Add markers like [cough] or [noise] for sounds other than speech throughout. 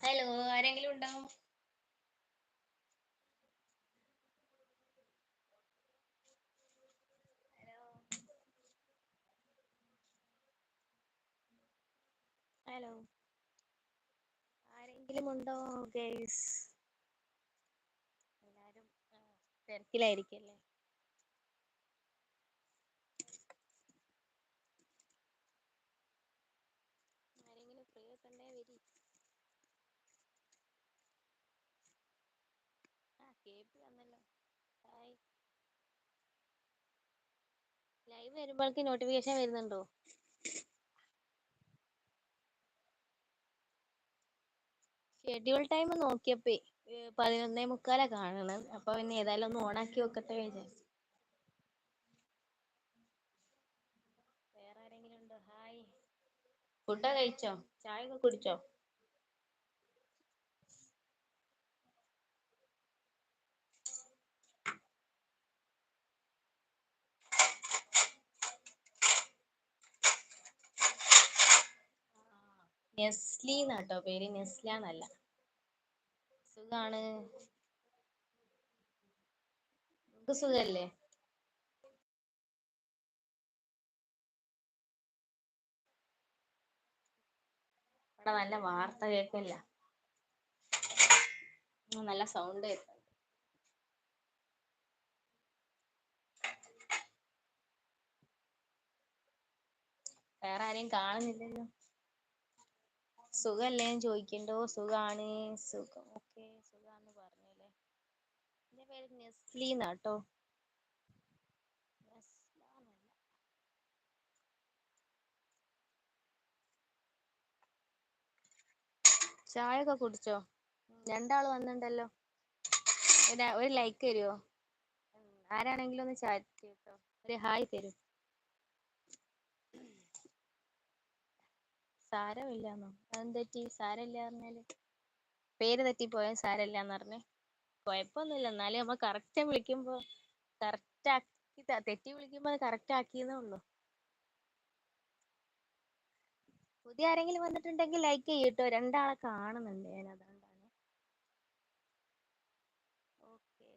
Hello ആരെങ്കിലും ഉണ്ടോ? Hello. ആരെങ്കിലും ഉണ്ടോ ഗേസ് എല്ലാരും തിരക്കിലായിരിക്കും തിരക്കിലായിരിക്കല്ലേ ആരെങ്കിലും ഫ്രീ ഒക്കെ ഉണ്ടേ വരി ആ കേപ്പി വന്നല്ലോ ഹായ് ലൈവ് വരുമ്പോഴേക്ക് നോട്ടിഫിക്കേഷൻ വരുന്നുണ്ടോ? ഷെഡ്യൂൾ ടൈം നോക്കിയപ്പോ പതിനൊന്നേ മുക്കാലാ കാണണത്. അപ്പൊ പിന്നെ ഏതായാലും ഒന്ന് ഓണാക്കി വെക്കട്ടെ വിചാരിച്ചു. വേറെ ആരെങ്കിലും ഉണ്ടോ? ഹായ് ഫുഡൊക്കെ കഴിച്ചോ? ചായ ഒക്കെ കുടിച്ചോ? നെസ്ലി എന്നാട്ടോ പേര് നെസ്ല എന്നല്ല സുഖാണ്? നിങ്ങക്ക് സുഖല്ലേ? ഇവിടെ നല്ല വാർത്ത കേൾക്കില്ല. നല്ല സൗണ്ട് കേൾക്കാം. വേറെ ആരെയും കാണുന്നില്ലല്ലോ. സുഖല്ലേ എന്ന് ചോദിക്കണ്ടോ? സുഖാണ്. സുഖം. ഓക്കെ. സുഖാന്ന് പറഞ്ഞല്ലേ. എന്റെ പേര് നെസ്ലി എന്നാട്ടോ. ചായ ഒക്കെ കുടിച്ചോ? രണ്ടാൾ വന്നിണ്ടല്ലോ. ഒരു ലൈക്ക് തരുമോ ആരാണെങ്കിലും ഒന്ന് ചാറ്റ് ചെയ്യട്ടോ ഒരു ഹായ് തരൂ. സാരമില്ലാന്നോ? അതെന്തെറ്റി സാരമില്ല പറഞ്ഞാൽ. പേര് തെറ്റിപ്പോയാ സാരമില്ലാന്ന് പറഞ്ഞേ. കുഴപ്പമൊന്നുമില്ല. എന്നാലും നമ്മ കറക്റ്റ് വിളിക്കുമ്പോ കറക്റ്റ് ആക്കി തെറ്റി വിളിക്കുമ്പോ കറക്റ്റ് ആക്കിയെന്നേ ഉള്ളൂ. പുതിയ ആരെങ്കിലും വന്നിട്ടുണ്ടെങ്കിൽ ലൈക്ക് ചെയ്യട്ടോ. രണ്ടാളെ കാണുന്നുണ്ട് ഞാൻ അതുകൊണ്ടാണ്. ഓക്കെ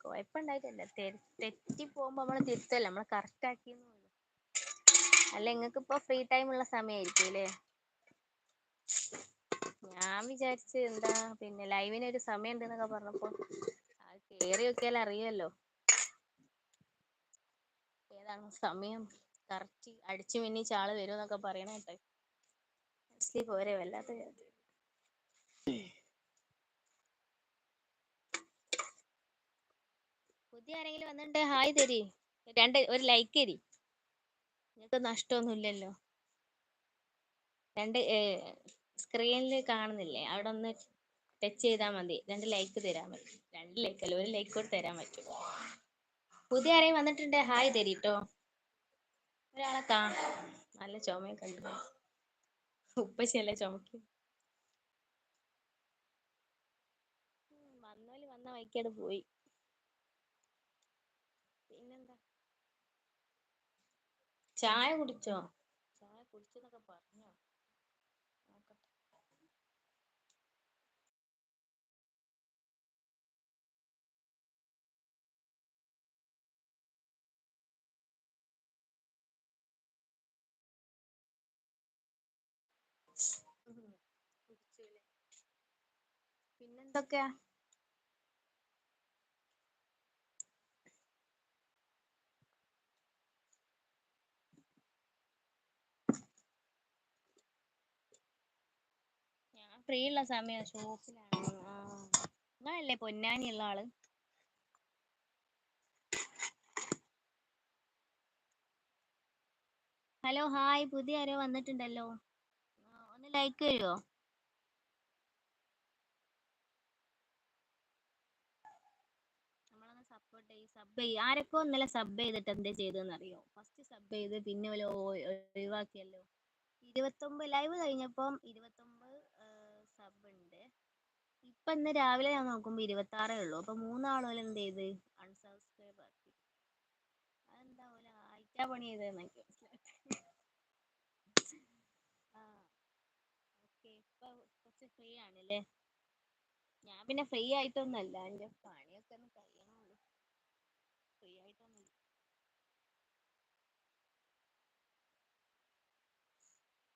കുഴപ്പമുണ്ടായിട്ടില്ല. തെറ്റി പോകുമ്പോ നമ്മൾ തിരുത്തല്ല? നമ്മൾ കറക്റ്റ് ആക്കിയെന്ന് അല്ല നിങ്ങൾക്ക് ഇപ്പൊ ഫ്രീ ടൈം ഉള്ള സമയമായിരിക്കും അല്ലേ ഞാൻ വിചാരിച്ച് എന്താ പിന്നെ ലൈവിന് ഒരു സമയം ഉണ്ടെന്നൊക്കെ പറഞ്ഞപ്പോ കേറി നോക്കിയാൽ അറിയാലോ ഏതാണ് സമയം? കറക്റ്റ് അടിച്ചു മിന്നി ചാൾ വരും എന്നൊക്കെ പറയണ കേട്ടെ. പോരെ വല്ലാത്ത പുതിയ ആരെങ്കിലും വന്നിട്ടുണ്ട്? ഹായ് തരി. രണ്ട് ഒരു ലൈക്ക് തരി. നിങ്ങൾക്ക് നഷ്ടമൊന്നുമില്ലല്ലോ രണ്ട് സ്ക്രീനിൽ കാണുന്നില്ലേ? അവിടെ ഒന്ന് ടച്ച് ചെയ്താൽ മതി. രണ്ട് ലൈക്ക് തരാൻ പറ്റും. രണ്ട് ലൈക്ക് അല്ല ഒരു ലൈക്ക് കൂടി തരാൻ പറ്റും. പുതിയ ആരെയും വന്നിട്ടുണ്ട്? ഹായ് തരീട്ടോ. ഒരാളെ കാ നല്ല ചുമയൊക്കെ ഉണ്ട് ഉപ്പശിയല്ലേ ചുമക്ക്. വന്നോൽ വന്ന വഴിക്കട് പോയി പിന്നെന്താ ചായ കുടിച്ചോ? ചായ കുടിച്ചെന്നൊക്കെ പറഞ്ഞോ. നോക്കട്ടെ. പിന്നെന്തൊക്കെയാ ഞാൻ ഫ്രീ ഉള്ള സമയം ഷോപ്പിലാണ്. നിങ്ങളല്ലേ പൊന്നാനി ഉള്ള ആൾ? Hello hi. പുതിയ ആരോ വന്നിട്ടുണ്ടല്ലോ. ഒന്ന് ലൈക്ക് ചെയ്യുമോ നമ്മളൊന്ന് സപ്പോർട്ട് ചെയ്യും സബ് ചെയ്യും. ആരൊക്കെ ഇന്നലെ സബ് ചെയ്തിട്ട് എന്താ ചെയ്തതെന്ന് അറിയോ ഫസ്റ്റ് സബ് ചെയ്ത് പിന്നെ ഒഴിവാക്കിയല്ലോ. ഇരുപത്തൊമ്പത് ലൈവ് കഴിഞ്ഞപ്പം ഇരുപത്തൊമ്പത് ഇപ്പൊ ഇന്ന് രാവിലെ ഞാൻ നോക്കുമ്പോ ഇരുപത്തി ആറേ ഉള്ളൂ. അപ്പൊ മൂന്നാളുകൾ എന്ത് ചെയ്ത്? അൺസബ്സ്ക്രൈബ് ആക്കി അതെന്താ പോലെ ആയിട്ടാ പണി ചെയ്തതെന്നൊക്കെ ഫ്രീ ആണല്ലേ? ഞാൻ പിന്നെ ഫ്രീ ആയിട്ടൊന്നല്ല എന്റെ പണിയൊക്കെ ഒന്ന് കഴിയണുള്ളൂ. ഫ്രീ ആയിട്ടൊന്നുമില്ല.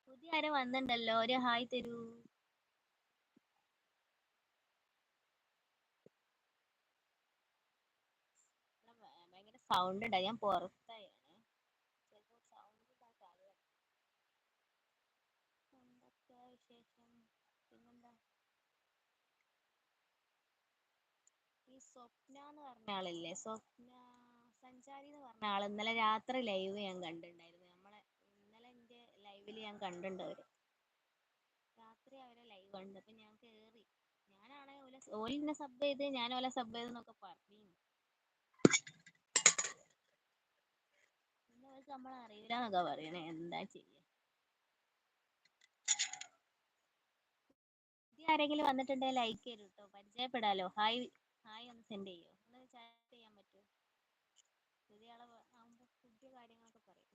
പുതിയ ആരോ വന്നിട്ടുണ്ടല്ലോ. ഒരു ഹായ് തരൂ. സൗണ്ട് ഉണ്ട് ഞാൻ പുറത്തായാണ് ചിലപ്പോൾ സൗണ്ട് ഇതാക്കാതെ എന്തൊക്കെയാ വിശേഷം? പിന്നെന്താ? ഈ സ്വപ്ന എന്ന് പറഞ്ഞ ആളില്ലേ? സ്വപ്ന സഞ്ചാരി എന്ന് പറഞ്ഞ ആൾ ഇന്നലെ രാത്രി ലൈവ് ഞാൻ കണ്ടിട്ടുണ്ടായിരുന്നു. നമ്മളെ ഇന്നലെ എന്റെ ലൈവിൽ ഞാൻ കണ്ടിട്ടുണ്ട് അവർ. രാത്രി അവരെ ലൈവ് കണ്ടു. അപ്പൊ ഞാൻ കേറി. ഞാനാണെ ഓല ഓലിന്നെ സബ് ചെയ്ത് ഞാൻ ഓല സബ് ചെയ്ത് എന്നൊക്കെ പറഞ്ഞു. പിന്നെ നമ്മൾ അറിയില്ല പറയണേ എന്താ ചെയ്യാ? പുതിയ ആരെങ്കിലും വന്നിട്ടുണ്ടെങ്കിൽ ലൈക്ക് ചെയ്തു കേട്ടോ പരിചയപ്പെടാലോ. ഹായ് ഹായ് ഒന്ന് സെൻഡ് ചെയ്യോ? ഒന്ന് ചാറ്റ് ചെയ്യാൻ പറ്റുമോ പുതിയ ആളെ ആകുമ്പോൾ പുതിയ കാര്യങ്ങളൊക്കെ പറയും.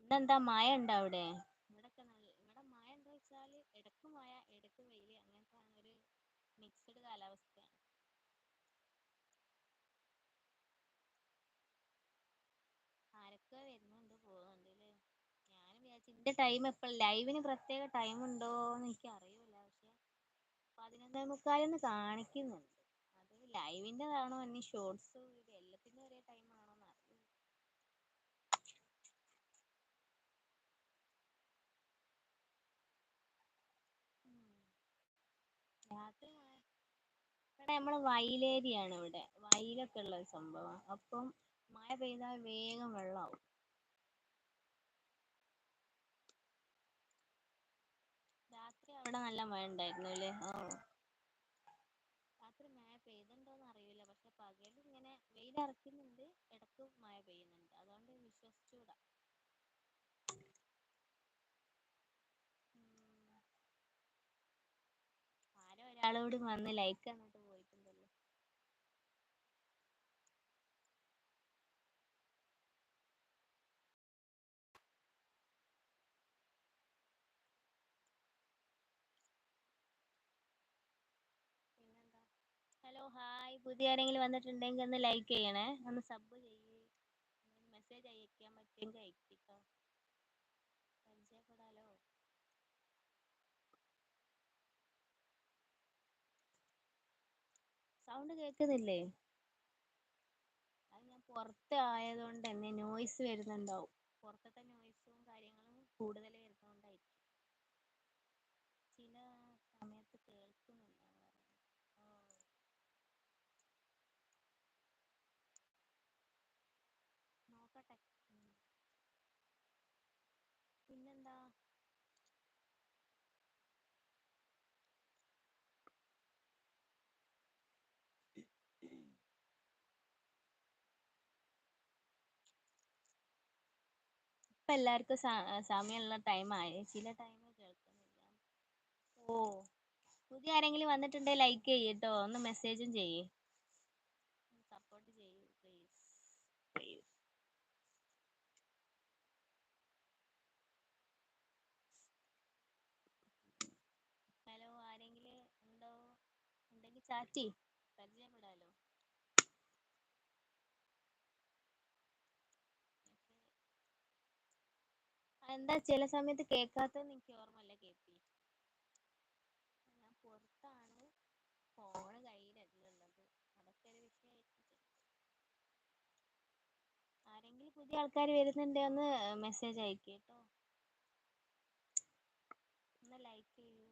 ഇന്നെന്താ മഴ ഉണ്ടോ അവിടെ ഇവിടൊക്കെ നല്ല ഇവിടെ മഴ ഉണ്ടോ വെച്ചാൽ ഇടയ്ക്ക് മഴ ഇടയ്ക്ക് വെയിൽ അങ്ങനത്തെ ഒരു മിക്സ്ഡ് കാലാവസ്ഥയാണ് ആരൊക്കെ വരുന്നുണ്ട് പോകുന്നുണ്ട് ഞാനും വിചാരിച്ചു ഇന്റെ ടൈം എപ്പോൾ ലൈവിന് പ്രത്യേക ടൈം ഉണ്ടോന്ന് എനിക്ക് അറിയൂല പക്ഷെ പതിനൊന്നേ മുക്കാലെന്ന് കാണിക്കുന്നുണ്ട്. അത് ലൈവിന്റെതാണോ ഇനി ഷോർട്സ് എല്ലാത്തിന്റെ ഒരേ ടൈം ആണോ അറിയില്ല. ഉം. രാത്രി ഇവിടെ നമ്മൾ വയലേരിയാണ് ഇവിടെ. വയലൊക്കെ ഉള്ള ഒരു സംഭവം അപ്പം മഴ പെയ്താൽ വേഗം വെള്ളമാവും രാത്രി അവിടെ നല്ല മഴ ഉണ്ടായിരുന്നു അല്ലേ? ഓ രാത്രി മഴ പെയ്തുണ്ടോന്ന് അറിയില്ല. പക്ഷെ പകൽ ഇങ്ങനെ വെയിലറക്കുന്നുണ്ട് ഇടയ്ക്ക് മഴ പെയ്യുന്നുണ്ട്. അതുകൊണ്ട് വിശ്വസിച്ചുകൂടാ. ആരോ ഒരാളോട് വന്ന് ലൈക്ക് തന്നിട്ട് പോയിട്ടുണ്ടല്ലോ പിന്നെന്താ ഹലോ ഹായ് പുതിയ ആരെങ്കിലും വന്നിട്ടുണ്ടെങ്കിൽ ഒന്ന് ലൈക്ക് ചെയ്യണേ. ഒന്ന് സബ് ചെയ്യേ. മെസ്സേജ് അയക്കാൻ പറ്റുമെങ്കിൽ അയക്കിട്ടോ പരിചയപ്പെടാലോ? സൗണ്ട് കേൾക്കുന്നില്ലേ? അത് ഞാൻ പുറത്ത് ആയതുകൊണ്ട് തന്നെ നോയ്സ് വരുന്നുണ്ടാവും. പുറത്തത്തെ നോയ്സും കാര്യങ്ങളും കൂടുതൽ വരുന്നതുകൊണ്ടായിരിക്കും ചില സമയത്ത് കേൾക്കുന്നില്ല എന്ന് പറയുന്നത്. ഓ നോക്കട്ടെ ഉം. പിന്നെന്താ സ- സമയമുള്ള ടൈം ആയി ചില ടൈം കേൾക്കുന്നില്ല. ഓ പുതിയ ആരെങ്കിലും വന്നിട്ടുണ്ടെങ്കിൽ ലൈക്ക് ചെയ്യട്ടോ ഒന്ന് മെസ്സേജും ചെയ്യേ. സപ്പോർട്ട് ചെയ്യൂ പ്ലീസ് പ്ലീസ് ഹലോ ആരെങ്കിലും ഉണ്ടോ? ഉണ്ടെങ്കിൽ ചാറ്റി പരിചയപ്പെടാലോ എന്താ ചില സമയത്ത് കേൾക്കാത്തതെന്ന് എനിക്ക് ഓർമ്മല്ല കേൾപ്പി ഞാൻ പുറത്താണ് ഫോണ് കയ്യിലല്ല ഉള്ളത് അതൊക്കെ ഒരു വിഷയമായിരിക്കും ആരെങ്കിലും പുതിയ ആൾക്കാർ വരുന്നുണ്ടെ ഒന്ന് മെസ്സേജ് അയക്ക് കേട്ടോ ഒന്ന് ലൈക്ക് ചെയ്യൂ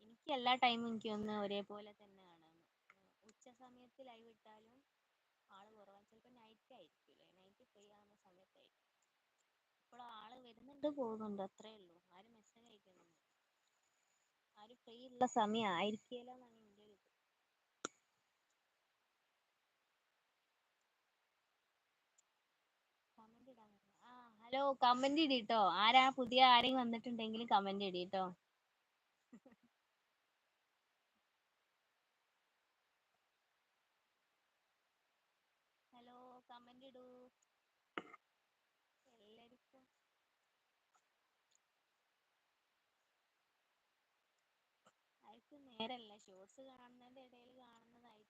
ഉം. എനിക്ക് എല്ലാ ടൈമും എനിക്ക് ഒന്ന് ഒരേപോലെ തന്നെയാണ്. ഉച്ച സമയത്ത് ലൈവ് ഇട്ടാലും ആൾ കുറവാണ് ചിലപ്പോൾ നൈറ്റ് ആയിരിക്കും നൈറ്റ് ഫ്രീ ആവുന്ന സമയത്തായിരിക്കും. ഇപ്പോൾ ആൾ വരുന്നുണ്ട് പോകുന്നുണ്ട്. അത്രേ ഉള്ളൂ. ആരും മെസ്സേജ് അയക്കുന്നുണ്ട് ആരും ഫ്രീ ഉള്ള സമയം ആയിരിക്കില്ല എന്നാണ് എന്റെ ഒരു ഇത്. കമന്റ് ഇടാൻ ആ ഹലോ കമന്റ് ഇടീട്ടോ? ആരാ? പുതിയ ആരെങ്കിലും വന്നിട്ടുണ്ടെങ്കിൽ കമന്റ് ഇടീട്ടോ കമന്റ് ഇടൂ എല്ലാവർക്കും നേരല്ല. ഷോർട്സ് കാണുന്നതിന്റെ ഇടയിൽ കാണുന്നതായി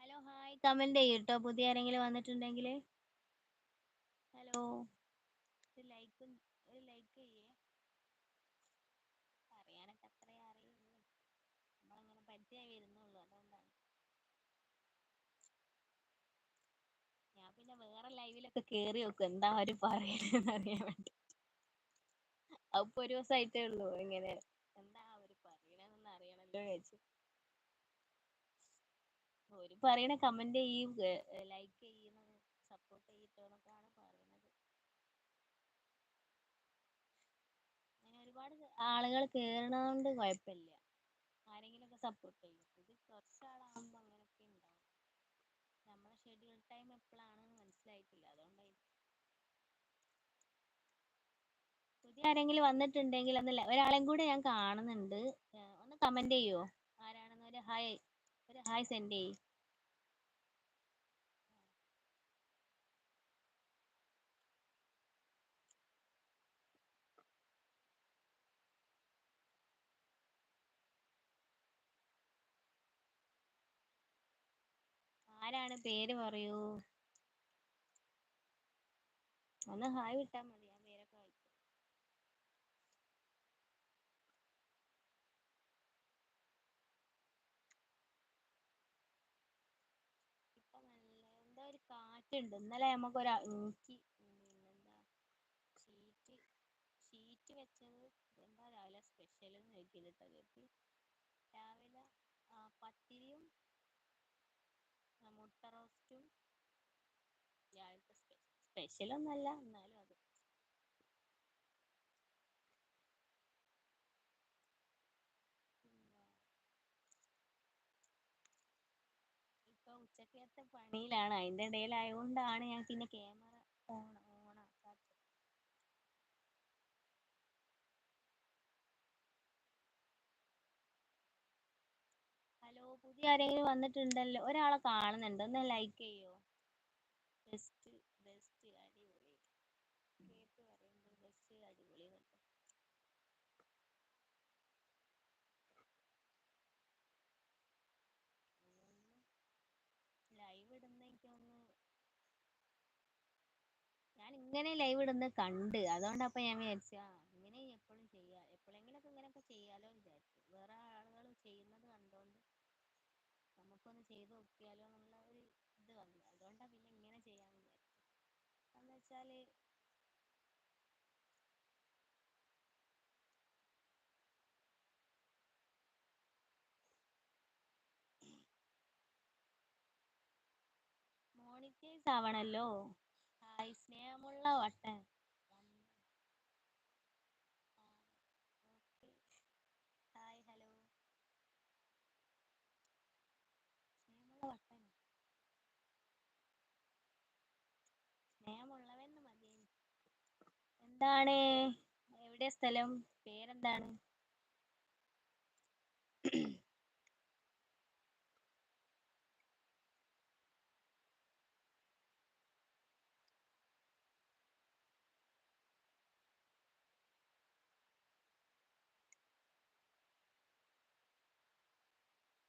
ഹലോ ഹായ് കമന്റ് ചെയ്യട്ടോ പുതിയ ആരെങ്കിലും വന്നിട്ടുണ്ടെങ്കിൽ ഹലോ ഒരു ലൈക്ക് ഒരു ലൈക്ക് ചെയ്യേ പറയാനൊക്കെ അത്രേ അറിയുള്ളൂ നമ്മളങ്ങനെ പരിചയമായി വരുന്നുള്ളൂ അതുകൊണ്ടാണ് ഞാൻ പിന്നെ ലൈവിലൊക്കെ കേറി നോക്കും എന്താ അവർ പറയണെന്ന് അറിയാൻ വേണ്ടി. അപ്പൊ ഒരു ദിവസമായിട്ടേ ഉള്ളൂ ഇങ്ങനെ എന്താ അവർ പറയണെന്ന് അറിയണല്ലോ വിചാരിച്ചു. ഒരു പറയണ കമന്റ് ചെയ്യും ലൈക്ക് ചെയ്യുന്നത് സപ്പോർട്ട് ചെയ്യട്ടോന്നൊക്കെയാണ് പറയുന്നത് അങ്ങനെ ഒരുപാട് ആളുകൾ കേറണോണ്ട് കുഴപ്പമില്ല. ആരെങ്കിലും ഒക്കെ സപ്പോർട്ട് ചെയ്യും ഇത് കുറച്ചാളാകുമ്പോ അങ്ങനെയൊക്കെ ഉണ്ടാവും നമ്മളെ ഷെഡ്യൂൾ ടൈം എപ്പോഴാണെന്ന് മനസ്സിലായിട്ടില്ല. അതുകൊണ്ടായിരിക്കും പുതിയ ആരെങ്കിലും വന്നിട്ടുണ്ടെങ്കിൽ ഒന്നല്ല ഒരാളെയും കൂടെ ഞാൻ കാണുന്നുണ്ട്. ഒന്ന് കമന്റ് ചെയ്യോ? ആരാണെന്ന്? ഒരു ഹായ് ഒരു ഹായ് സെൻഡ് ചെയ്യ്. ആരാണ് പേര് പറയൂ? ഒന്ന് ഹായ് വിട്ടാ മതി ഞാൻ പേരൊക്കെ വായിക്കും. ഇപ്പൊ നല്ല എന്താ ഒരു കാറ്റുണ്ട്. ഇന്നലെ നമുക്ക് ഒരു എനിക്ക് പിന്നെന്താ ഷീറ്റ് ഷീറ്റ് വെച്ചത് എന്താ രാവിലെ സ്പെഷ്യൽ നോക്കിയിട്ടോ കേട്ടി രാവിലെ പത്തിരിയും ആ, മുട്ട റോസ്റ്റും രാവിലത്തെ സ്പെഷ്യൽ ഒന്നല്ല എന്നാലും അത്. ഇപ്പൊ ഉച്ചക്കത്തെ പണിയിലാണ്. അതിന്റെ ഇടയിലായതുകൊണ്ടാണ് ഞാൻ പിന്നെ ക്യാമറ ഓൺ ഓൺ ആക്കാത്തത് ഹലോ പുതിയ ആരെങ്കിലും വന്നിട്ടുണ്ടല്ലോ ഒരാളെ കാണുന്നുണ്ട്. ഒന്ന് ലൈക്ക് ചെയ്യോ? ബെസ്റ്റ് ബെസ്റ്റ് അടിപൊളി. കേട്ട് പറയുമ്പോൾ ബെസ്റ്റ് അടിപൊളി ലൈവ് ഇടുന്നേക്കൊന്ന് ഞാൻ ഇങ്ങനെ ലൈവ് ഇടുന്നത് കണ്ട്. അതുകൊണ്ടപ്പോ ഞാൻ വിചാരിച്ചു ആ ഇങ്ങനെ എപ്പോഴും ചെയ്യാ എപ്പോഴെങ്കിലൊക്കെ ഇങ്ങനെയൊക്കെ ചെയ്യാലോ വിചാരിച്ചു വേറെ ആളുകൾ ചെയ്യുന്നത് കണ്ടോണ്ട് നമുക്കൊന്ന് ചെയ്ത് നോക്കിയാലോ എന്നുള്ള ഒരു ഇത് വന്നു അതുകൊണ്ടാ പിന്നെ ഇങ്ങനെ ചെയ്യാന്ന് വിചാരിച്ചു എന്ന് വെച്ചാൽ മോണിറ്റൈസ് ആവണല്ലോ ഹായ് സ്നേഹമുള്ള വട്ടൻ ഓക്കെ ഹായ് ഹലോ സ്നേഹമുള്ള വട്ടൻ സ്നേഹമുള്ളവൻ മതി എന്താണ്? എവിടെ സ്ഥലം? പേരെന്താണ്?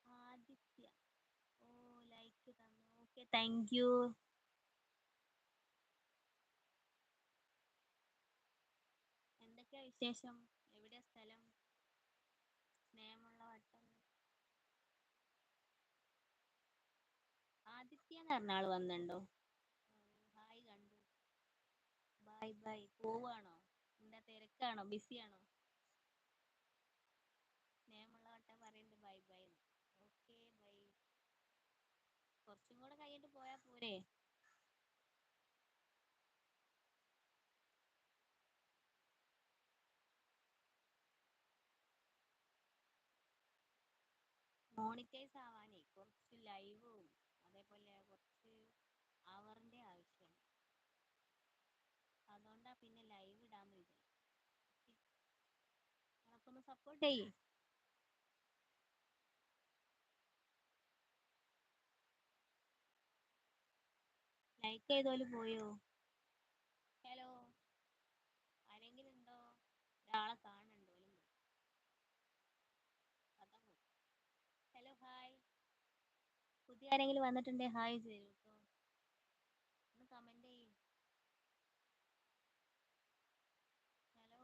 ആദിത്യ. ഓ ലൈക്ക് തന്നു. ഓക്കെ താങ്ക് യു വിശേഷം എവിടെയാ സ്ഥലം? സ്നേഹമുള്ള വട്ടം? ആദിത്യ എന്ന് പറഞ്ഞ ആൾ വന്നിട്ടുണ്ടോ? ഹായ് കണ്ടു. ബൈ ബൈ പോവാണോ എന്താ തിരക്കാണോ? ബിസിയാണോ? സ്നേഹമുള്ള വട്ടം പറയുന്നുണ്ട് ബൈ ബൈ ഓക്കെ ബൈ കുറച്ചും കൂടെ കഴിഞ്ഞിട്ട് പോയാ പോരെ. മോണിറ്റൈസ് ആവാനേ. കുറച്ച് ലൈവും അതേപോലെ കുറച്ച് അവറിന്റെ ആവശ്യമുണ്ട് അതുകൊണ്ടാ പിന്നെ ലൈവ് ഇടാന്ന് വിചാരിച്ചു സപ്പോർട്ട് ചെയ്യേ. ലൈക്ക് ചെയ്തോൽ പോയോ? ഹലോ ആരെങ്കിലും ഉണ്ടോ? ഒരാളെ കാണുന്നുണ്ട് ഓലും പോയി അതാ പോയി ഹലോ ഹായ് പുതിയ ആരെങ്കിലും വന്നിട്ടുണ്ടെങ്കിൽ ഹായ് ചെയ്യൂ കേട്ടോ കമന്റ് ചെയ്യൂ. ഹലോ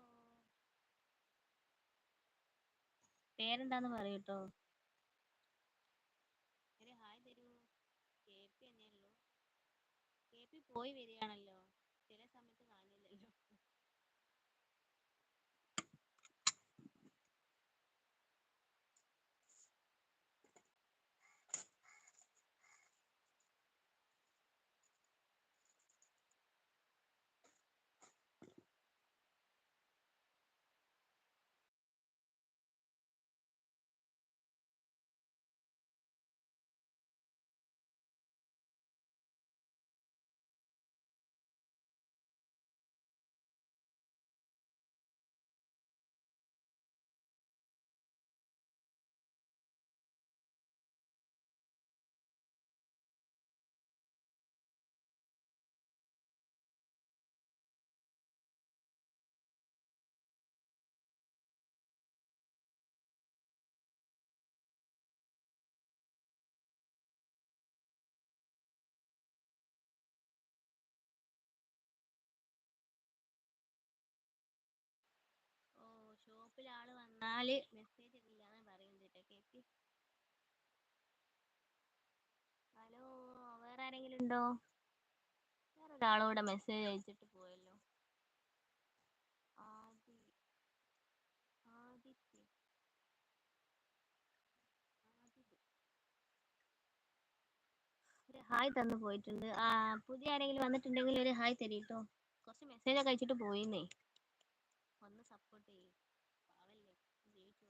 പേരെന്താന്ന് പറയൂട്ടോ ഒരു ഹായ് തരൂ. കെ പി തന്നെയല്ലോ കെ പി പോയി വരികയാണല്ലോ ചില സമയത്ത് കാണില്ലല്ലോ ഓ ഷോപ്പിൽ വന്നാൽ മെസ്സേജ് ഇല്ലാന്ന് പറയുന്നുണ്ട് കേട്ടോ ഹലോ വേറെ ആരെങ്കിലും ഉണ്ടോ? വേറെ ഒരാളൂടെ മെസ്സേജ് അയച്ചിട്ട് പോയല്ലോ. ആദി ആദിത്യ. ആദിത്. ഒരു ഹായ് തന്നു പോയിട്ടുണ്ട്. ആ പുതിയ ആരെങ്കിലും വന്നിട്ടുണ്ടെങ്കിൽ ഒരു ഹായ് തരീട്ടോ. കുറച്ച് മെസ്സേജ് ഒക്കെ അയച്ചിട്ട് പോയിന്നേ ഒന്ന് സപ്പോർട്ട് ചെയ്യ് പാവല്ലേ ജയിച്ചു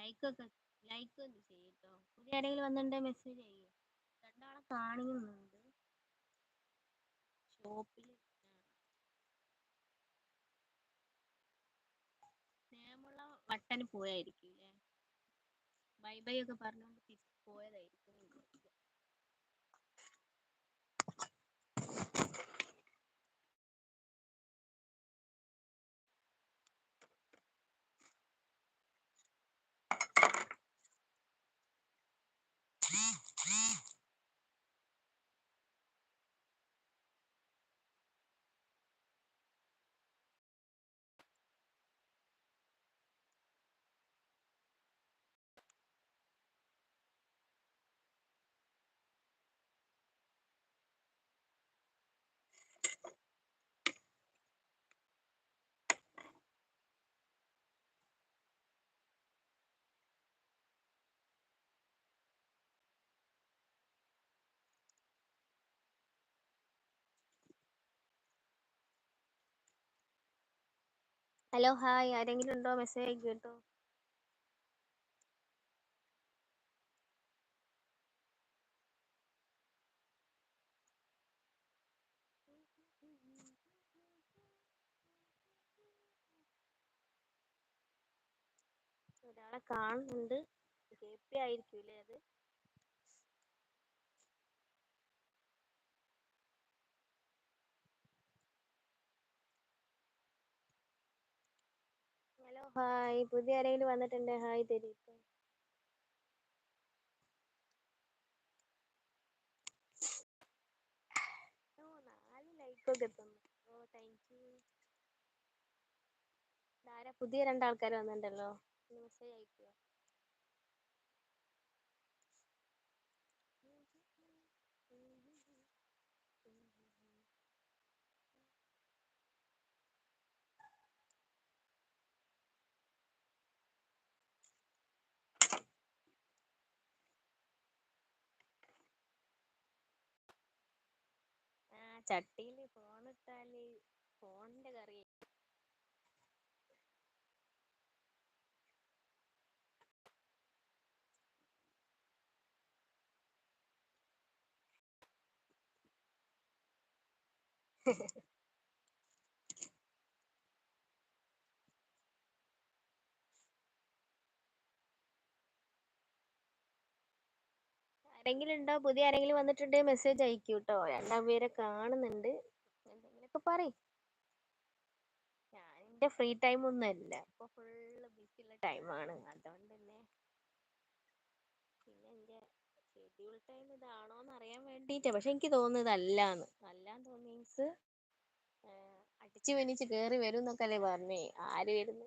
ലൈക്ക് ഒക്കെ ലൈക്ക് ഒന്ന് ചെയ്യട്ടോ പുതിയ ആരെങ്കിലും വന്നിട്ടുണ്ടെങ്കിൽ മെസ്സേജ് ചെയ്യ്. രണ്ടാളെ കാണിക്കുന്നുണ്ട്. ഷോപ്പിൽ സ്നേഹമുള്ള വട്ടന് പോയായിരിക്കും അല്ലേ ബൈ ബൈ ഒക്കെ പറഞ്ഞുകൊണ്ട് പോയതായിരിക്കും. ഹലോ ഹായ് ആരെങ്കിലും ഉണ്ടോ? മെസ്സേജ് കേട്ടോ. ഒരാളെ കാണുന്നുണ്ട്. കെ പി ആയിരിക്കൂലേ അത്? ഹായ് പുതിയ ആരെങ്കിലും വന്നിട്ടുണ്ട്? ഹായ് ആരാ പുതിയ രണ്ടാൾക്കാർ വന്നിട്ടുണ്ടല്ലോ. മെസ്സേജ് അയക്കുവോ ചട്ടിയിൽ ഫോണിട്ടാൽ ഫോണിന്റെ കറി [laughs] ആരെങ്കിലും ഉണ്ടോ പുതിയ ആരെങ്കിലും വന്നിട്ടുണ്ടെങ്കിൽ മെസ്സേജ് അയക്കൂ കേട്ടോ രണ്ടാം പേരെ കാണുന്നുണ്ട്. എന്തെങ്കിലുമൊക്കെ പറയ്. ഞാൻ എന്റെ ഫ്രീ ടൈം ഒന്നും അല്ല. ഇപ്പൊ ഫുള്ള് ബിസി ഉള്ള ടൈമാണ് അതുകൊണ്ട് തന്നെ പിന്നെ എന്റെ ഷെഡ്യൂൾ ടൈം ഇതാണോ എന്ന് അറിയാൻ വേണ്ടിട്ട്. പക്ഷെ എനിക്ക് തോന്നുന്നത് അല്ലാന്ന് അല്ലാന്ന് തോന്നി മീൻസ് അടിച്ചു പിന്നിച്ച് കേറി വരും എന്നൊക്കെ അല്ലേ പറഞ്ഞേ. ആര് വരുന്നു?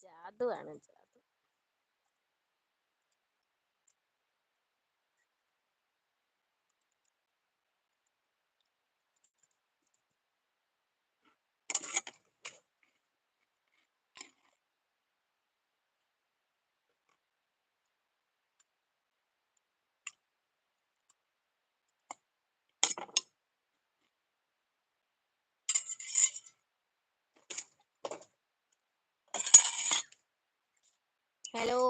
ജാതു ആണ് ഹലോ.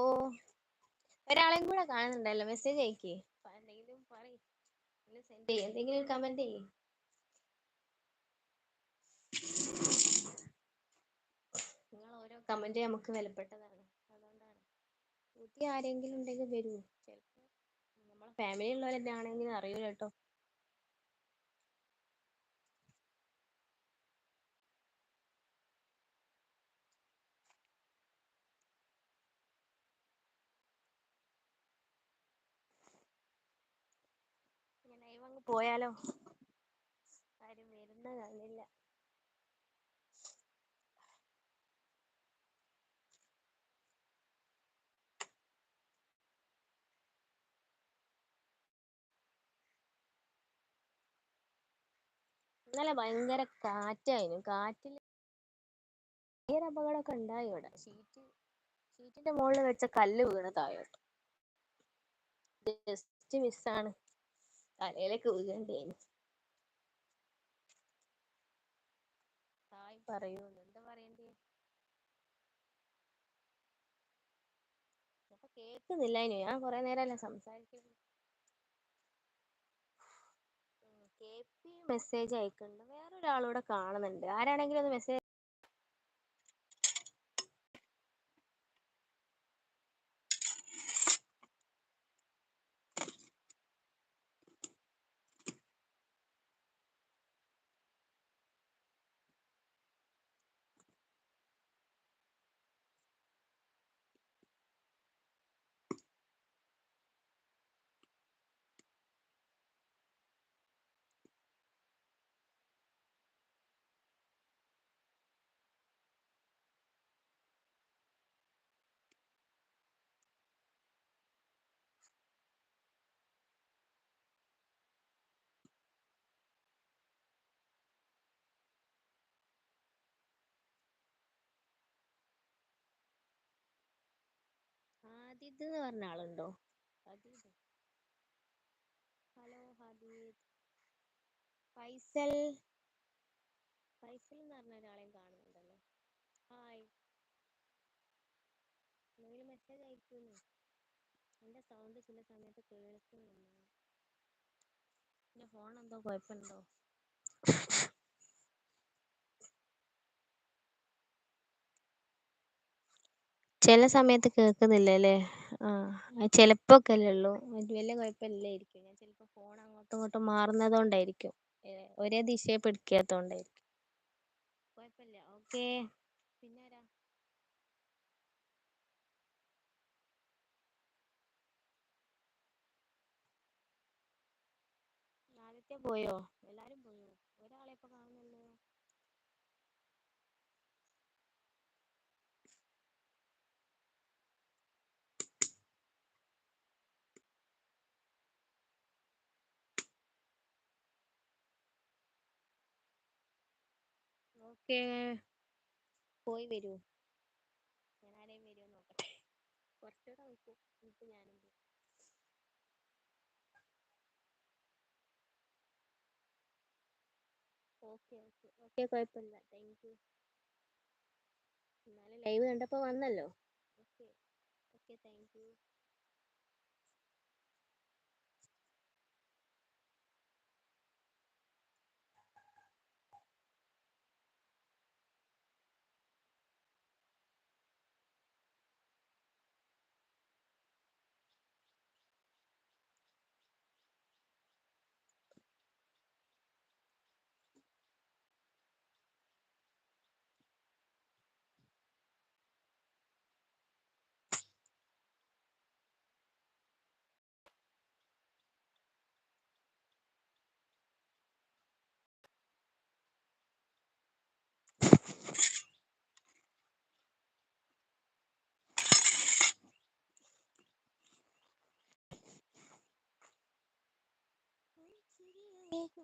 ഒരാളെയും കൂടെ കാണുന്നുണ്ടല്ലോ. മെസ്സേജ് അയക്കേ. എന്തെങ്കിലും പറയ്. സെൻഡ് ചെയ്യ്. എന്തെങ്കിലും കമന്റ് ചെയ്യ്. നിങ്ങൾ ഓരോ കമന്റ് നമുക്ക് വിലപ്പെട്ടതാണ്. അതുകൊണ്ടാണ്. പുതിയ ആരെങ്കിലും ഉണ്ടെങ്കിൽ വരൂ. ചിലപ്പോ നമ്മളെ ഫാമിലി ഉള്ളവർ തന്നെ ആണെങ്കിൽ അറിയൂല കേട്ടോ ഞാൻ ലൈവ് അങ്ങ് പോയാലോ? ആരും വരുന്ന കാണില്ല. ഇന്നലെ ഭയങ്കര കാറ്റായിരുന്നു. കാറ്റിൽ ഭയങ്കര അപകടമൊക്കെ ഉണ്ടായി ഇവിടെ. ഷീറ്റ് ഷീറ്റിന്റെ മുകളിൽ വെച്ച കല്ല് വീണ് താഴോട്ട്. ജസ്റ്റ് മിസ്സാണ്. തലയിലേക്ക് വീഴണ്ടേന് തായ് പറയൂ എന്താ പറയണ്ടേ അപ്പൊ കേക്കുന്നില്ല ഇനി ഞാൻ കൊറേ നേരമല്ല സംസാരിക്കുന്നു കെ പി മെസ്സേജ് അയക്കുന്നുണ്ട് വേറൊരാളൂടെ കാണുന്നുണ്ട് ആരാണെങ്കിലും ഒന്ന് മെസ്സേജ് ആദിദ് എന്ന് പറഞ്ഞ ആളുണ്ടോ? ഹദീദ്. ഹലോ ഹദീദ്. ഫൈസൽ. ഫൈസൽ എന്ന് പറഞ്ഞ ഒരാളെയും കാണുന്നുണ്ടല്ലോ. ഹായ്. എന്തെങ്കിലും മെസ്സേജ് അയക്കുന്നു എന്റെ സൗണ്ട് ചില സമയത്ത് കേൾക്കുന്നില്ല. എന്റെ ഫോൺ എന്തോ കുഴപ്പമുണ്ടോ? ചില സമയത്ത് കേൾക്കുന്നില്ല അല്ലേ ആ ചിലപ്പോ ഒക്കെ അല്ലേ ഉള്ളൂ വലിയ കുഴപ്പമില്ലായിരിക്കും ഞാൻ ചിലപ്പോൾ ഫോൺ അങ്ങോട്ടും ഇങ്ങോട്ടും മാറുന്നത് കൊണ്ടായിരിക്കും ഏ, ഒരേ ദിശയെ പിടിക്കാത്തതുകൊണ്ടായിരിക്കും കുഴപ്പമില്ല ഓക്കേ. പിന്നെ ആരാ പോയോ? ഓക്കേ. പോയി വരൂ. ഞാൻ ആരെയും വരുമോ നോക്കട്ടെ. കുറച്ചുകൂടെ നിൽക്കും എന്നിട്ട് ഞാനും പോകും ഓക്കെ ഓക്കെ. ഓക്കെ കുഴപ്പമില്ല. താങ്ക് യു എന്നാലും ലൈവ് കണ്ടപ്പോൾ വന്നല്ലോ. Okay. Okay thank you Mm-hmm.